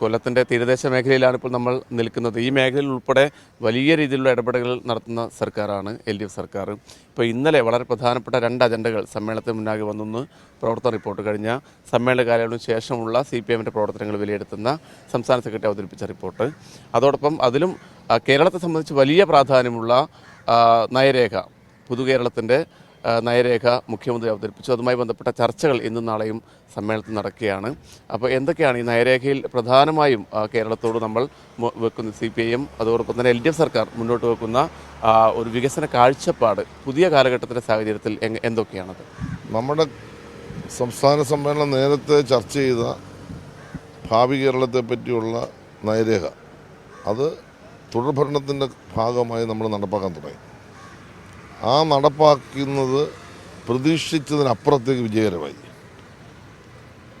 കൊല്ലത്തിന്റെ തീരദേശ മേഖലയിലാണ് ഇപ്പോൾ നമ്മൾ നിൽക്കുന്നത്. ഈ മേഖലയിൽ ഉൾപ്പെടെ വലിയ രീതിയിലുള്ള ഇടപെടലുകൾ നടത്തുന്ന സർക്കാരാണ് എൽ ഡി എഫ് സർക്കാർ. ഇപ്പോൾ ഇന്നലെ വളരെ പ്രധാനപ്പെട്ട രണ്ട് അജണ്ടകൾ സമ്മേളനത്തിന് മുന്നാകെ വന്നൊന്ന് പ്രവർത്തന റിപ്പോർട്ട് കഴിഞ്ഞ സമ്മേളന കാലയളവിന് ശേഷമുള്ള സി പി എമ്മിന്റെ പ്രവർത്തനങ്ങൾ വിലയിരുത്തുന്ന സംസ്ഥാന സെക്രട്ടറി അവതരിപ്പിച്ച റിപ്പോർട്ട്. അതോടൊപ്പം അതിലും കേരളത്തെ സംബന്ധിച്ച് വലിയ പ്രാധാന്യമുള്ള നയരേഖ പുതുകേരളത്തിന്റെ നയരേഖ മുഖ്യമന്ത്രി അവതരിപ്പിച്ചു. അതുമായി ബന്ധപ്പെട്ട ചർച്ചകൾ ഇന്നും നാളെയും സമ്മേളനത്തിൽ നടക്കുകയാണ്. അപ്പോൾ എന്തൊക്കെയാണ് ഈ നയരേഖയിൽ പ്രധാനമായും കേരളത്തോട് നമ്മൾ വെക്കുന്ന സി പി എം അതോടൊപ്പം തന്നെ എൽ ഡി എഫ് സർക്കാർ മുന്നോട്ട് വെക്കുന്ന ഒരു വികസന കാഴ്ചപ്പാട് പുതിയ കാലഘട്ടത്തിന്റെ സാഹചര്യത്തിൽ എന്തൊക്കെയാണത് നമ്മുടെ സംസ്ഥാന സമ്മേളനം നേരത്തെ ചർച്ച ചെയ്ത ഭാവി കേരളത്തെ പറ്റിയുള്ള നയരേഖ. അത് തുടർഭരണത്തിന്റെ ഭാഗമായി നമ്മൾ നടപ്പാക്കാൻ തുടങ്ങി. ആ നടപ്പാക്കുന്നത് പ്രതീക്ഷിച്ചതിനപ്പുറത്തേക്ക് വിജയകരമായി.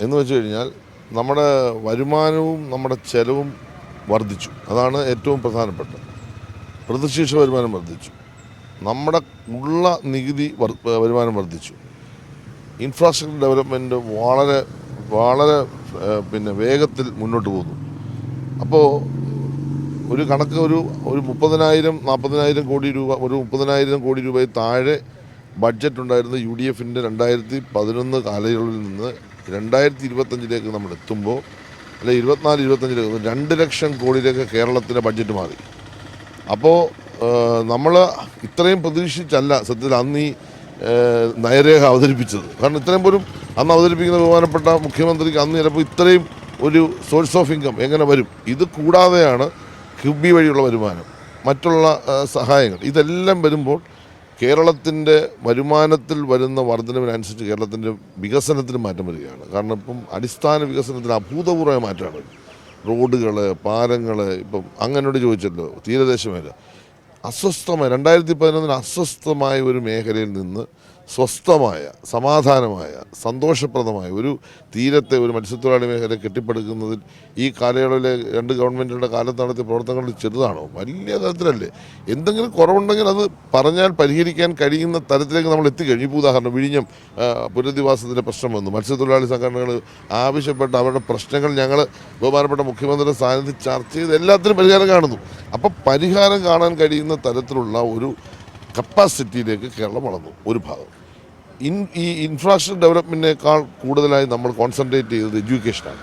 എന്ന് വെച്ച് കഴിഞ്ഞാൽ നമ്മുടെ വരുമാനവും നമ്മുടെ ചെലവും വർദ്ധിച്ചു. അതാണ് ഏറ്റവും പ്രധാനപ്പെട്ടത്. പ്രതിശീർഷ വരുമാനം വർദ്ധിച്ചു. നമ്മുടെ ഉള്ള നികുതി വരുമാനം വർദ്ധിച്ചു. ഇൻഫ്രാസ്ട്രക്ചർ ഡെവലപ്മെന്റ് വളരെ വളരെ പിന്നെ വേഗത്തിൽ മുന്നോട്ട് പോകുന്നു. അപ്പോൾ ഒരു കണക്ക് ഒരു ഒരു മുപ്പതിനായിരം നാൽപ്പതിനായിരം കോടി രൂപ ഒരു മുപ്പതിനായിരം കോടി രൂപയിൽ താഴെ ബഡ്ജറ്റ് ഉണ്ടായിരുന്ന യു ഡി എഫിന്റെ രണ്ടായിരത്തി പതിനൊന്ന് കാലയളവിൽ നിന്ന് രണ്ടായിരത്തി ഇരുപത്തഞ്ചിലേക്ക് നമ്മൾ എത്തുമ്പോൾ അല്ലെ ഇരുപത്തിനാല് ഇരുപത്തഞ്ചിലേക്ക് രണ്ട് ലക്ഷം കോടിയിലേക്ക് കേരളത്തിന്റെ ബഡ്ജറ്റ് മാറി. അപ്പോൾ നമ്മൾ ഇത്രയും പ്രതീക്ഷിച്ചല്ല സത്യത്തിൽ അന്ന് ഈ നയരേഖ അവതരിപ്പിച്ചത്. കാരണം ഇത്രയും പോലും അന്ന് അവതരിപ്പിക്കുന്ന ബഹുമാനപ്പെട്ട മുഖ്യമന്ത്രിക്ക് അന്ന് ചിലപ്പോൾ ഇത്രയും ഒരു സോഴ്സ് ഓഫ് ഇൻകം എങ്ങനെ വരും? ഇത് കൂടാതെയാണ് ക്യൂബി വഴിയുള്ള വരുമാനം മറ്റുള്ള സഹായങ്ങൾ ഇതെല്ലാം വരുമ്പോൾ കേരളത്തിന്റെ വരുമാനത്തിൽ വരുന്ന വർധനവിനനുസരിച്ച് കേരളത്തിന്റെ വികസനത്തിന് മാറ്റം വരികയാണ്. കാരണം ഇപ്പം അടിസ്ഥാന വികസനത്തിന് അഭൂതപൂർവമായ മാറ്റമാണ്. റോഡുകൾ പാലങ്ങൾ ഇപ്പം അങ്ങനോട് ചോദിച്ചല്ലോ തീരദേശ മേഖല. അസ്വസ്ഥമായ രണ്ടായിരത്തി പതിനൊന്നിന് അസ്വസ്ഥമായ ഒരു മേഖലയിൽ നിന്ന് സ്വസ്ഥമായ സമാധാനമായ സന്തോഷപ്രദമായ ഒരു തീരത്തെ ഒരു മത്സ്യത്തൊഴിലാളി മേഖല കെട്ടിപ്പടുക്കുന്നതിൽ ഈ കാലയളവിലെ രണ്ട് ഗവൺമെന്റുകളുടെ കാലത്ത് നടത്തിയ പ്രവർത്തനങ്ങൾ ചെറുതാണോ? വലിയ തരത്തിലല്ലേ. എന്തെങ്കിലും കുറവുണ്ടെങ്കിൽ അത് പറഞ്ഞാൽ പരിഹരിക്കാൻ കഴിയുന്ന തരത്തിലേക്ക് നമ്മൾ എത്തിക്കഴിഞ്ഞു. ഇപ്പോൾ ഉദാഹരണം വിഴിഞ്ഞം പുനരധിവാസത്തിന്റെ പ്രശ്നം വന്നു. മത്സ്യത്തൊഴിലാളി സംഘടനകൾ ആവശ്യപ്പെട്ട അവരുടെ പ്രശ്നങ്ങൾ ഞങ്ങൾ ബഹുമാനപ്പെട്ട മുഖ്യമന്ത്രിയുടെ സാന്നിധ്യം ചർച്ച ചെയ്ത് എല്ലാത്തിനും പരിഹാരം കാണുന്നു. അപ്പോൾ പരിഹാരം കാണാൻ കഴിയുന്ന തരത്തിലുള്ള ഒരു കപ്പാസിറ്റിയിലേക്ക് കേരളം വളർന്നു. ഒരു ഭാഗം. ഇൻ ഈ ഇൻഫ്രാസ്ട്രക്ചർ ഡെവലപ്മെന്റിനേക്കാൾ കൂടുതലായി നമ്മൾ കോൺസെൻട്രേറ്റ് ചെയ്തത് എഡ്യൂക്കേഷനാണ്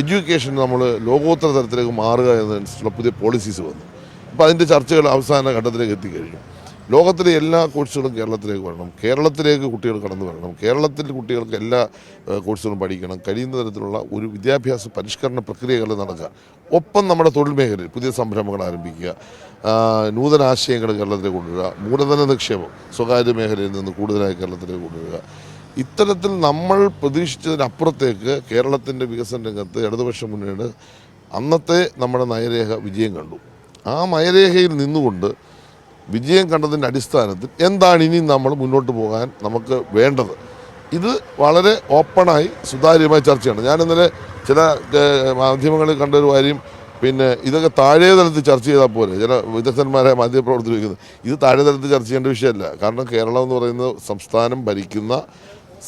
എഡ്യൂക്കേഷൻ നമ്മൾ ലോകോത്തര തരത്തിലേക്ക് മാറുക എന്നതനുസരിച്ചുള്ള പുതിയ പോളിസീസ് വന്നു. അപ്പോൾ അതിന്റെ ചർച്ചകൾ അവസാന ഘട്ടത്തിലേക്ക് എത്തിക്കഴിഞ്ഞു. ലോകത്തിലെ എല്ലാ കോഴ്സുകളും കേരളത്തിലേക്ക് വരണം. കേരളത്തിലേക്ക് കുട്ടികൾ കടന്നു വരണം. കേരളത്തിലെ കുട്ടികൾക്ക് എല്ലാ കോഴ്സുകളും പഠിക്കണം. കഴിയുന്ന തരത്തിലുള്ള ഒരു വിദ്യാഭ്യാസ പരിഷ്കരണ പ്രക്രിയകൾ നടക്കുക. ഒപ്പം നമ്മുടെ തൊഴിൽ മേഖലയിൽ പുതിയ സംരംഭങ്ങൾ ആരംഭിക്കുക. നൂതന ആശയങ്ങൾ കേരളത്തിലേക്ക് കൊണ്ടുവരിക. മൂലധന നിക്ഷേപം സ്വകാര്യ മേഖലയിൽ നിന്ന് കൂടുതലായി കേരളത്തിലേക്ക് കൊണ്ടുവരിക. ഇത്തരത്തിൽ നമ്മൾ പ്രതീക്ഷിച്ചതിനപ്പുറത്തേക്ക് കേരളത്തിന്റെ വികസന രംഗത്ത് ഇടതുപക്ഷ മുന്നണിയുടെ അന്നത്തെ നമ്മുടെ നയരേഖ വിജയം കണ്ടു. ആ നയരേഖയിൽ നിന്നുകൊണ്ട് വിജയം കണ്ടതിന്റെ അടിസ്ഥാനത്തിൽ എന്താണ് ഇനി നമ്മൾ മുന്നോട്ട് പോകാൻ നമുക്ക് വേണ്ടത്? ഇത് വളരെ ഓപ്പണായി സുതാര്യമായി ചർച്ചയാണ് ഞാൻ ഇന്നലെ ചില മാധ്യമങ്ങളിൽ കണ്ട ഒരു കാര്യം പിന്നെ ഇതൊക്കെ താഴെ തലത്തിൽ ചർച്ച ചെയ്താൽ പോലെ ചില വിദഗ്ധന്മാരെ മാധ്യമപ്രവർത്തി വയ്ക്കുന്നത് ഇത് താഴെ തലത്തിൽ ചർച്ച ചെയ്യേണ്ട വിഷയമല്ല. കാരണം കേരളം എന്ന് പറയുന്ന സംസ്ഥാനം ഭരിക്കുന്ന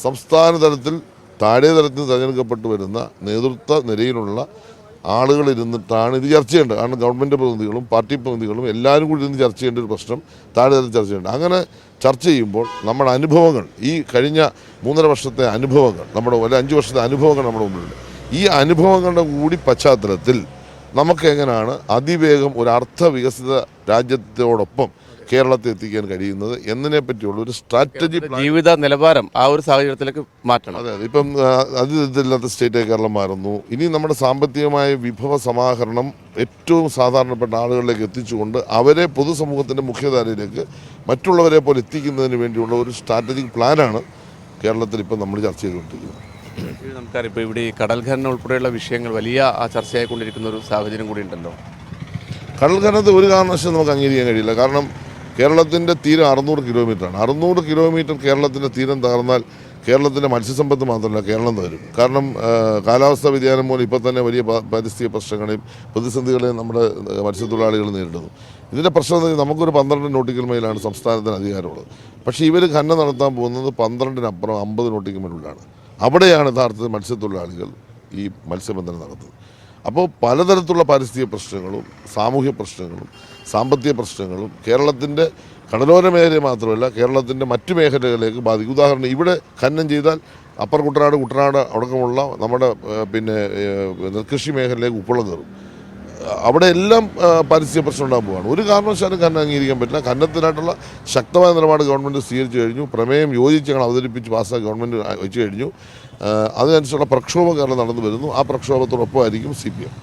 സംസ്ഥാന തലത്തിൽ താഴെ തലത്തിൽ തിരഞ്ഞെടുക്കപ്പെട്ടു വരുന്ന നേതൃത്വ നിരയിലുള്ള ആളുകൾ ഇരുന്നിട്ടാണ് ഇത് ചർച്ച ചെയ്യേണ്ടത് കാരണം ഗവൺമെന്റ് പ്രതിനിധികളും പാർട്ടി പ്രതിനിധികളും എല്ലാവരും കൂടി ഇരുന്ന് ചർച്ച ചെയ്യേണ്ട ഒരു പ്രശ്നം താഴെ തലത്തിൽ ചർച്ച ചെയ്യേണ്ടത് അങ്ങനെ ചർച്ച ചെയ്യുമ്പോൾ നമ്മുടെ അനുഭവങ്ങൾ ഈ കഴിഞ്ഞ മൂന്നര വർഷത്തെ അനുഭവങ്ങൾ നമ്മുടെ ഒരു അഞ്ച് വർഷത്തെ അനുഭവങ്ങൾ നമ്മുടെ മുമ്പിലുണ്ട്. ഈ അനുഭവങ്ങളുടെ കൂടി പശ്ചാത്തലത്തിൽ നമുക്ക് എങ്ങനെയാണ് അതിവേഗം ഒരു അർത്ഥ വികസിത രാജ്യത്തോടൊപ്പം കേരളത്തെ എത്തിക്കാൻ കഴിയുന്നത് എന്നതിനെ പറ്റിയുള്ള ഒരു സ്ട്രാറ്റജി ജീവിത നിലവാരം ആ ഒരു സാഹചര്യത്തിലേക്ക് മാറ്റണം. അതെ അതെ. ഇപ്പം ആ, അതിഥില്ലാത്ത സ്റ്റേറ്റായി കേരളം മാറുന്നു. ഇനി നമ്മുടെ സാമ്പത്തികമായ വിഭവ സമാഹരണം ഏറ്റവും സാധാരണപ്പെട്ട ആളുകളിലേക്ക് എത്തിച്ചുകൊണ്ട് അവരെ പൊതുസമൂഹത്തിന്റെ മുഖ്യധാരയിലേക്ക് മറ്റുള്ളവരെ പോലെ എത്തിക്കുന്നതിന് വേണ്ടിയുള്ള ഒരു സ്ട്രാറ്റജിക് പ്ലാനാണ് കേരളത്തിൽ ഇപ്പം നമ്മൾ ചർച്ച ചെയ്തുകൊണ്ടിരിക്കുന്നത്. നമുക്കറിയാം ഇപ്പോൾ ഇവിടെ ഈ കടൽ ഖനനം ഉൾപ്പെടെയുള്ള വിഷയങ്ങൾ വലിയ ആ ചർച്ചയായിക്കൊണ്ടിരിക്കുന്ന ഒരു സാഹചര്യം കൂടി ഉണ്ടല്ലോ. കടൽ ഖനനത്തെ ഒരു കാരണവശാലും നമുക്ക് അംഗീകരിക്കാൻ കഴിയില്ല. കാരണം കേരളത്തിന്റെ തീരം അറുന്നൂറ് കിലോമീറ്ററാണ്. അറുന്നൂറ് കിലോമീറ്റർ കേരളത്തിന്റെ തീരം തകർന്നാൽ കേരളത്തിന്റെ മത്സ്യസമ്പത്ത് മാത്രമല്ല കേരളം തരും കാരണം കാലാവസ്ഥാ വ്യതിയാനം മൂലം ഇപ്പോൾ തന്നെ വലിയ പരിസ്ഥിതി പാരിസ്ഥിതിക പ്രശ്നങ്ങളെയും പ്രതിസന്ധികളെയും നമ്മുടെ മത്സ്യത്തൊഴിലാളികൾ നേരിടുന്നു. ഇതിന്റെ പ്രശ്നം നമുക്കൊരു പന്ത്രണ്ട് നോട്ടിക്കൽ മൈലാണ് സംസ്ഥാനത്തിന് അധികാരമുള്ളത്. പക്ഷേ ഇവർ ഖനനം നടത്താൻ പോകുന്നത് പന്ത്രണ്ടിനപ്പുറം അമ്പത് നോട്ടിക്കൽ മൈലുള്ളിലാണ് അവിടെയാണ് യഥാർത്ഥത്തിൽ മത്സ്യത്തൊഴിലാളികൾ ഈ മത്സ്യബന്ധനം നടത്തുന്നത്. അപ്പോൾ പലതരത്തിലുള്ള പാരിസ്ഥിതിക പ്രശ്നങ്ങളും സാമൂഹ്യ പ്രശ്നങ്ങളും സാമ്പത്തിക പ്രശ്നങ്ങളും കേരളത്തിന്റെ കടലോര മേഖലയെ മാത്രമല്ല കേരളത്തിന്റെ മറ്റു മേഖലകളിലേക്ക് ബാധിക്കും. ഉദാഹരണം ഇവിടെ ഖനനം ചെയ്താൽ അപ്പർ കുട്ടനാട് കുട്ടനാട് അടക്കമുള്ള നമ്മുടെ പിന്നെ നെൽകൃഷി മേഖലയിലേക്ക് ഉപ്പളം കയറും. അവിടെ എല്ലാം പരിസ്ഥിതി പ്രശ്നം ഉണ്ടാകാൻ പോവാണ് ഒരു കാരണവശാലും കന്നം അംഗീകരിക്കാൻ പറ്റില്ല. കന്നത്തിനായിട്ടുള്ള ശക്തമായ നിലപാട് ഗവൺമെന്റ് സ്വീകരിച്ചു കഴിഞ്ഞു. പ്രമേയം യോജിച്ച് ഞങ്ങൾ അവതരിപ്പിച്ച് പാസ്സാക്കി ഗവൺമെന്റ് വെച്ച് കഴിഞ്ഞു. അതിനനുസരിച്ചുള്ള പ്രക്ഷോഭം കേരളം നടന്നു വരുന്നു. ആ പ്രക്ഷോഭത്തോടൊപ്പമായിരിക്കും സി പി എം.